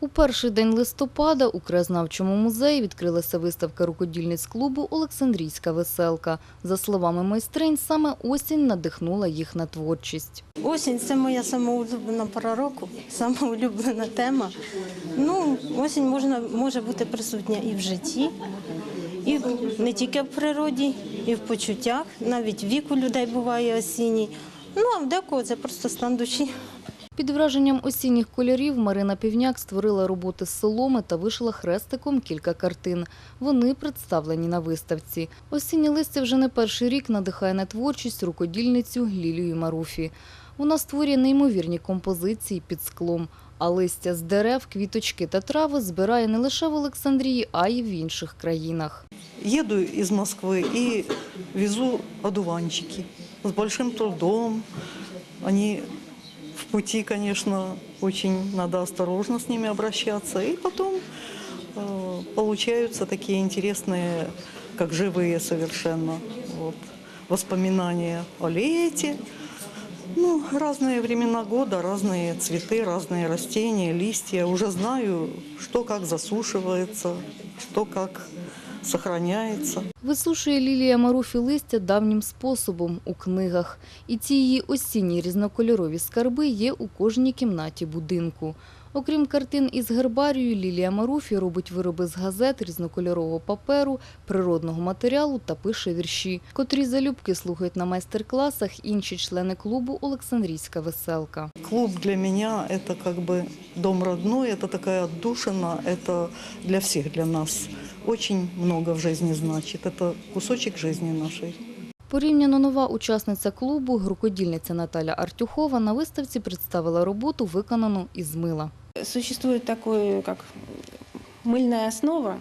У перший день листопада у краєзнавчому музеї відкрилася виставка рукодільниць клубу Олександрійська веселка. За словами майстринь, саме осінь надихнула їх на творчість. Осінь це моя самоулюблена пора року, самоулюблена тема. Ну, осінь можна, може бути присутня і в житті, і не тільки в природі, і в почуттях. Навіть вік у людей буває осінній. Ну, а в декого це просто стан душі. Під враженням осінніх кольорів Марина Півняк створила роботи з соломи та вишила хрестиком кілька картин. Вони представлені на виставці. Осіннє листя вже не перший рік надихає на творчість рукодільницю Лілію Маруфі. Вона створює неймовірні композиції під склом, а листя з дерев, квіточки та трави збирає не лише в Олександрії, а й в інших країнах. Еду из Москвы и везу одуванчики с большим трудом. Они в пути, конечно, очень надо осторожно с ними обращаться. И потом э, получаются такие интересные, как живые совершенно вот, воспоминания о лете. Ну, разные времена года, разные цветы, разные растения, листья. Уже знаю, что как засушивается, что как сохраняется. Висушує Лілія Маруфі листя давнім способом у книгах. І ці її осінні різнокольорові скарби є у кожній кімнаті будинку. Окрім картин із гербарію, Лілія Маруфі робить вироби з газет, різнокольорового паперу, природного матеріалу та пише вірші, котрі залюбки слухають на майстер-класах інші члени клубу Олександрійська веселка. Клуб для меня это как бы дом родной, это такая отдушина, это для всех, для нас. Очень много в жизни значит. Это кусочек жизни нашей. Порівняно нова учасниця клубу, рукодільниця Наталя Артюхова, на виставці представила роботу, виконану із мила. Существует такое, как мыльная основа.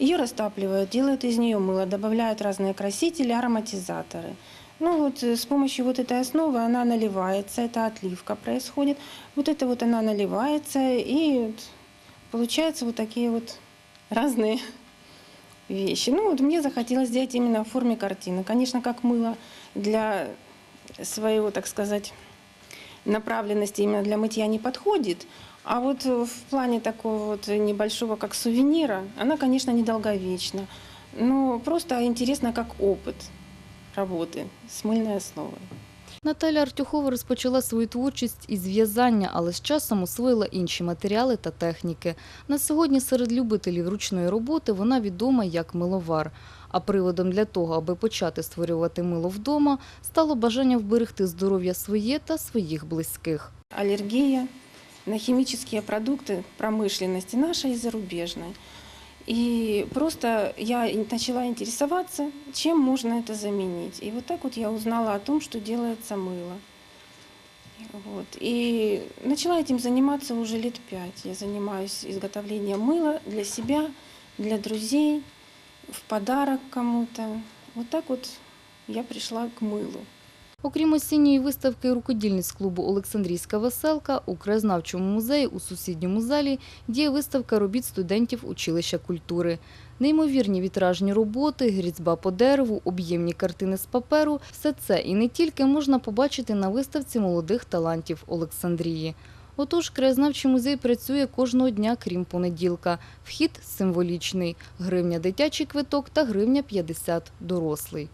Ее растапливают, делают из нее мыло, добавляют разные красители, ароматизаторы. Ну вот э, с помощью вот этой основы она наливается, это отливка происходит. Вот это вот она наливается, и вот получаются вот такие вот разные вещи. Ну вот мне захотелось сделать именно в форме картины. Конечно, как мыло для своего, так сказать, направленности именно для мытья не подходит. А вот в плане такого вот небольшого, как сувенира, она, конечно, недолговечна. Но просто интересно как опыт работы с мыльной основой. Наталя Артюхова розпочала свою творчість із в'язання, але з часом освоїла інші матеріали та техніки. На сьогодні серед любителів ручної роботи вона відома як миловар. А приводом для того, аби почати створювати мило вдома, стало бажання вберегти здоров'я своє та своїх близьких. Аллергия на химические продукты промышленности нашей и зарубежной. И просто я и начала интересоваться, чем можно это заменить. И вот так вот я узнала о том, что делается мыло. Вот. И начала этим заниматься уже лет пять. Я занимаюсь изготовлением мыла для себя, для друзей, в подарок кому-то. Вот так вот я пришла к мылу. Окрім осінньої виставки рукодільниць клубу Олександрійська веселка, у краєзнавчому музеї у сусідньому залі діє виставка робіт студентів училища культури. Неймовірні вітражні роботи, грізьба по дереву, об'ємні картини з паперу – все це і не тільки можна побачити на виставці молодих талантів Олександрії. Отож, краєзнавчий музей працює кожного дня, крім понеділка. Вхід символічний – гривня дитячий квиток та гривня 50 дорослий.